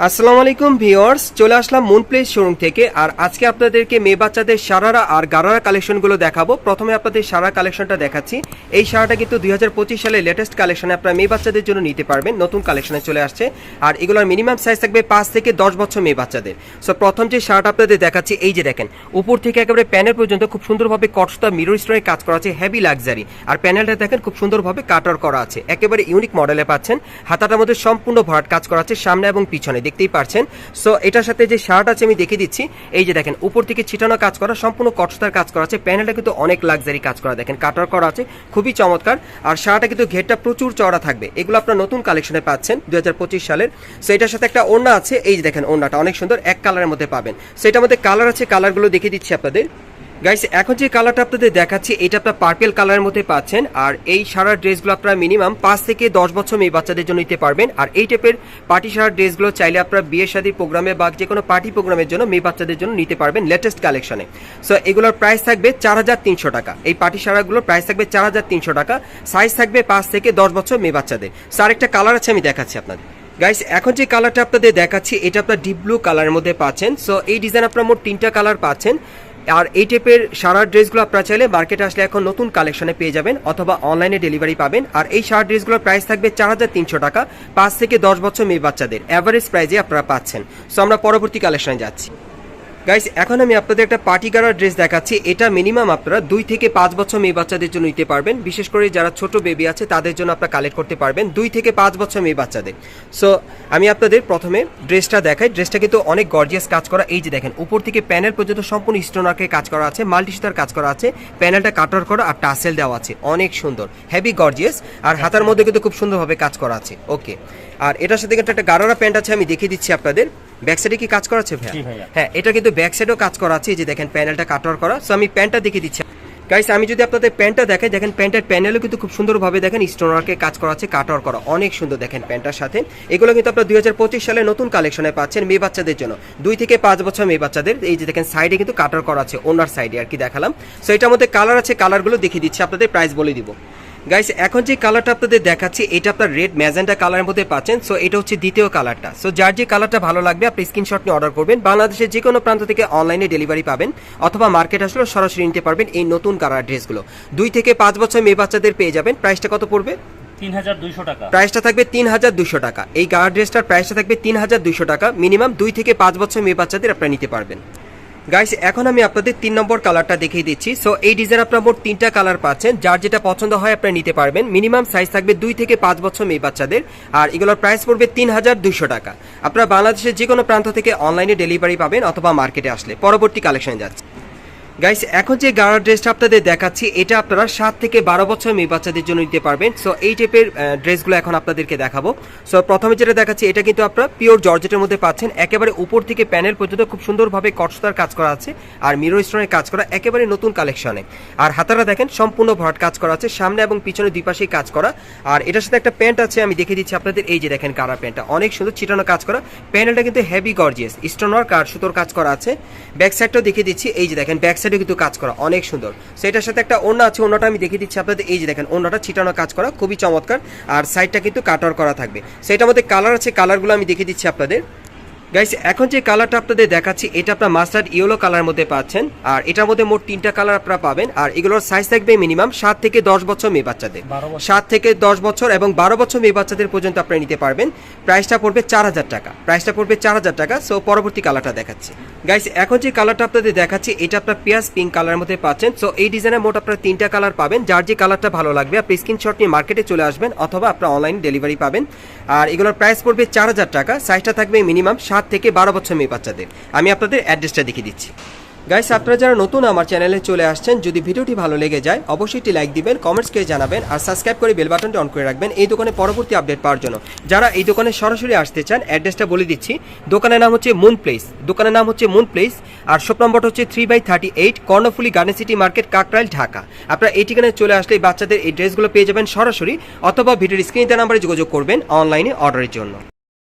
আসসালামু আলাইকুম ভিউয়ার্স, চলে আসলাম মুন প্লেস শোরুম থেকে, আর আজকে আপনাদেরকে মেয়ে বাচ্চাদের সারারা আর গারারা কালেকশনগুলো দেখাবো। প্রথমে আপনাদের সারা কালেকশনটা দেখাচ্ছি। এই সারাটা কিন্তু দুই সালে লেটেস্ট কালেকশনে আপনারা মেয়ে বাচ্চাদের জন্য নিতে পারবেন, নতুন কালেকশনে চলে আসছে। আর এগুলোর মিনিমাম সাইজ থাকবে পাঁচ থেকে দশ বছর মেয়ে বাচ্চাদের। সো প্রথম যে শার্ট আপনাদের দেখাচ্ছি, এই যে দেখেন, উপর থেকে একেবারে প্যানেল পর্যন্ত খুব সুন্দরভাবে কটসটা মিরর স্টোনের কাজ করা আছে হেভি লাক্সারি আর প্যানেলটা দেখেন, খুব সুন্দরভাবে কাটার করা আছে। একেবারে ইউনিক মডেলে পাচ্ছেন। হাতাটার মধ্যে সম্পূর্ণ ভরাট কাজ করা আছে, সামনে এবং পিছনে। দেখতেই পারছেন। সো এটার সাথে যে শার্ট আছে, আমি দেখে দিচ্ছি। এই যে দেখেন, উপর থেকে ছিটানো কাজ করা, সম্পূর্ণ কটসটার কাজ করা আছে। প্যানেলটা কিন্তু অনেক লাক্সারি কাজ করা, দেখেন কাটার করা আছে, খুবই চমৎকার। আর শার্টটা কিন্তু ঘেরটা প্রচুর চড়া থাকবে। এগুলো আপনার নতুন কালেকশনে পাচ্ছেন, দুই হাজার পঁচিশ সালের। সো এটার সাথে একটা ওড়না আছে, এই যে দেখেন, ওড়নাটা অনেক সুন্দর, এক কালারের মধ্যে পাবেন। সো এটার মধ্যে কালার আছে কালারগুলো দেখিয়ে দিচ্ছি আপনাদের। গাইস এখন যে কালারটা আপনাদের দেখাচ্ছি, এটা আপনার পার্পেল কালারের মধ্যে পাচ্ছেন। আর এই সারা ড্রেসগুলো আপনারা মিনিমাম পাঁচ থেকে দশ বছর মেয়ে বাচ্চাদের জন্য নিতে পারবেন। আর এই টাইপের পার্টি সারা ড্রেসগুলো চাইলে আপনারা বিয়ে শাদীর প্রোগ্রামে বা যে কোনো পার্টি প্রোগ্রামের জন্য মেয়ে বাচ্চাদের জন্য নিতে পারবেন লেটেস্ট কালেকশনে সো এগুলোর প্রাইস থাকবে চার হাজার তিনশো টাকা। এই পার্টি সারাগুলোর প্রাইস থাকবে চার হাজার তিনশো টাকা। সাইজ থাকবে পাঁচ থেকে দশ বছর মেয়ে বাচ্চাদের। সো আরেকটা কালার আছে, আমি দেখাচ্ছি আপনাদের। গাইস এখন যে কালারটা আপনাদের দেখাচ্ছি, এটা আপনার ডিপ ব্লু কালারের মধ্যে পাচ্ছেন। সো এই ডিজাইন আপনার মোট তিনটা কালার পাচ্ছেন। আর এই টাইপের সারা ড্রেসগুলো আপনারা চাইলে মার্কেটে আসলে এখন নতুন কালেকশনে পেয়ে যাবেন অথবা অনলাইনে ডেলিভারি পাবেন। আর এই সারা ড্রেসগুলোর প্রাইস থাকবে চার হাজার তিনশো টাকা, পাঁচ থেকে দশ বছর মেয়ে বাচ্চাদের। অ্যাভারেজ প্রাইজে আপনারা পাচ্ছেন। সো আমরা পরবর্তী কালেকশনে যাচ্ছি। গাইস এখন আমি আপনাদের একটা পার্টি গাড়ার ড্রেস দেখাচ্ছি। এটা মিনিমাম আপনারা দুই থেকে পাঁচ বছর মেয়ে বাচ্চাদের জন্য নিতে পারবেন। বিশেষ করে যারা ছোট বেবি আছে, তাদের জন্য আপনারা কালেক্ট করতে পারবেন দুই থেকে পাঁচ বছর মেয়ে বাচ্চাদের। সো আমি আপনাদের প্রথমে ড্রেসটা দেখাই। ড্রেসটা কিন্তু অনেক গর্জিয়াস কাজ করা। এই যে দেখেন, উপর থেকে প্যানেল পর্যন্ত সম্পূর্ণ স্টোনারকে কাজ করা আছে মাল্টি সুতার কাজ করা আছে। প্যানেলটা কাটার করা আর টাসেল দেওয়া আছে। অনেক সুন্দর হেভি গর্জিয়াস আর হাতার মধ্যে কিন্তু খুব সুন্দরভাবে কাজ করা আছে। ওকে আর এটার সাথে কিন্তু একটা গারারা প্যান্ট আছে, আমি দেখিয়ে দিচ্ছি আপনাদের। ব্যাক সাইডে কি কাজ করা আছে ভাইয়া। হ্যাঁ এটা কিন্তু ব্যাক সাইডেও কাজ করা আছে এই যে দেখেন প্যানেলটা কাটার করা। সো আমি প্যান্টটা দেখিয়ে দিচ্ছি। গাইস আমি যদি আপনাদের প্যান্টটা দেখাই দেখেন প্যান্টের প্যানেলও কিন্তু খুব সুন্দরভাবে দেখেন স্টোনারকে কাজ করা আছে কাটার করা। অনেক সুন্দর দেখেন প্যান্টটার সাথে। এগুলো কিন্তু আপনার দুই হাজার পঁচিশ সালে নতুন কালেকশনে পাচ্ছেন মেয়ে বাচ্চাদের জন্য। দুই থেকে পাঁচ বছর মেয়ে বাচ্চাদের। এই যে দেখেন সাইডে কিন্তু কাটার করা আছে ওনার সাইডে আর কি দেখালাম। সো এটার মধ্যে কালার আছে কালারগুলো দেখিয়ে দিচ্ছি আপনাদের প্রাইস বলে দিব। গাইস এখন যে কালারটা আপনাদের দেখাচ্ছি এটা আপনার রেড ম্যাজেন্টা কালারের মধ্যে পাচ্ছেন সো এটা হচ্ছে দ্বিতীয় কালারটা সো যার যে কালারটা ভালো লাগবে আপনি স্ক্রিনশট নিয়ে অর্ডার করবেন। বাংলাদেশের যে কোনো প্রান্ত থেকে অনলাইনে ডেলিভারি পাবেন অথবা মার্কেট আসলেও সরাসরি নিতে পারবেন এই নতুন কালার ড্রেসগুলো দুই থেকে পাঁচ বছর মেয়ে বাচ্চাদের পেয়ে যাবেন। প্রাইসটা কত পড়বে? প্রাইসটা থাকবে তিন হাজার দুশো টাকা। এই গার্ড ড্রেসটার প্রাইসটা থাকবে তিন হাজার দুশো টাকা। মিনিমাম দুই থেকে পাঁচ বছর মেয়ে বাচ্চাদের আপনারা নিতে পারবেন। গাইস এখন আমি আপনাদের তিন নম্বর কালারটা দেখিয়ে দিচ্ছি। সো এই ডিজাইন আপনার মোট তিনটা কালার পাচ্ছেন। যার যেটা পছন্দ হয় আপনি নিতে পারবেন। মিনিমাম সাইজ থাকবে দুই থেকে পাঁচ বছর মেয়ে বাচ্চাদের। আর এগুলোর প্রাইস পড়বে তিন হাজার দুশো টাকা। আপনারা বাংলাদেশের যে কোনো প্রান্ত থেকে অনলাইনে ডেলিভারি পাবেন অথবা মার্কেটে আসলে। পরবর্তী কালেকশন যাচ্ছে। গাইস এখন যে গাড়ার ড্রেসটা আপনাদের দেখাচ্ছি, এটা আপনারা সাত থেকে বারো বছর মেয়ে বাচ্চাদের জন্য নিতে পারবেন। সো এই টাইপের ড্রেসগুলো এখন আপনাদেরকে দেখাবো। সো প্রথমে যেটা দেখাচ্ছি, এটা কিন্তু আপনারা পিওর জর্জেটের মধ্যে পাচ্ছেন। একেবারে উপর থেকে প্যানেল পর্যন্ত খুব সুন্দরভাবে কটসতার কাজ করা আছে আর মিরো স্টোনের কাজ করা একেবারে নতুন কালেকশনে আর হাতারা দেখেন, সম্পূর্ণ ভরাট কাজ করা আছে। সামনে এবং পিছনে দুই পাশেই কাজ করা। আর এটার সাথে একটা প্যান্ট আছে, আমি দেখে দিচ্ছি আপনাদের। এই যে দেখেন কারা প্যান্টটা অনেক সুন্দর ছিটানো কাজ করা। প্যানেলটা কিন্তু হেভি গর্জিয়াস স্টোনার কার সুতোর কাজ করা আছে। ব্যাক সাইডটাও দেখিয়ে দিচ্ছি। এই যে দেখেন ব্যাক সাইডে কিন্তু কাজ করা অনেক সুন্দর। সেটার সাথে একটা ওড়না আছে, ওড়নাটা আমি দেখিয়ে দিচ্ছি আপনাদের। এই যে দেখেন, ওড়নাটা ছিটানো কাজ করা, খুবই চমৎকার। আর সাইডটা কিন্তু কাটার করা থাকবে। সেটার মধ্যে কালার আছে কালারগুলো আমি দেখিয়ে দিচ্ছি আপনাদের। গাইস এখন যে কালারটা আপনাদের দেখাচ্ছি এটা আপনার মাস্টার্ড ইয়েলো কালার মধ্যে পাচ্ছেন। আর এটার মধ্যে মোট তিনটা কালার আপনারা পাবেন। আর এগুলোর সাইজ থাকবে মিনিমাম সাত থেকে দশ বছর মেয়ে বাচ্চাদের। সাত থেকে দশ বছর এবং বারো বছর মেয়ে বাচ্চাদের পর্যন্ত আপনারা নিতে পারবেন। প্রাইসটা পড়বে চার হাজার টাকা। প্রাইসটা পড়বে চার হাজার টাকা। সো পরবর্তী কালারটা দেখাচ্ছি। গাইস এখন যে কালারটা আপনাদের দেখাচ্ছি এটা আপনার পেঁয়াজ পিঙ্ক কালার মধ্যে পাচ্ছেন। সো এই ডিজাইনের মোট আপনারা তিনটা কালার পাবেন। যার যে কালারটা ভালো লাগবে আপনি স্ক্রিনশট নিয়ে মার্কেটে চলে আসবেন অথবা আপনার অনলাইন ডেলিভারি পাবেন। আর এগুলোর প্রাইস পড়বে চার হাজার টাকা। সাইজটা থাকবে মিনিমাম সাত থেকে বারো বছর মেয়ে বাচ্চাদের। আমি আপনাদের অ্যাড্রেসটা দেখিয়ে দিচ্ছি। গাইস আপনারা যারা নতুন আমার চ্যানেলে চলে আসছেন, যদি ভিডিওটি ভালো লেগে যায়, অবশ্যই একটি লাইক দিবেন কমেন্টস করে জানাবেন, আর সাবস্ক্রাইব করে বেল বাটনটি অন করে রাখবেন এই দোকানে পরবর্তী আপডেট পাওয়ার জন্য। যারা এই দোকানে সরাসরি আসতে চান অ্যাড্রেসটা বলে দিচ্ছি, দোকানের নাম হচ্ছে মুন প্লেস দোকানের নাম হচ্ছে মুন প্লেস আর শপ নম্বর হচ্ছে three by thirty eight Karnaphuli garden city market Kakrail, Dhaka. আপনারা এই ঠিকানায় চলে আসলে বাচ্চাদের এই ড্রেসগুলো পেয়ে যাবেন সরাসরি, অথবা ভিডিওর স্ক্রিনে নাম্বারে যোগাযোগ করবেন অনলাইনে অর্ডারের জন্য।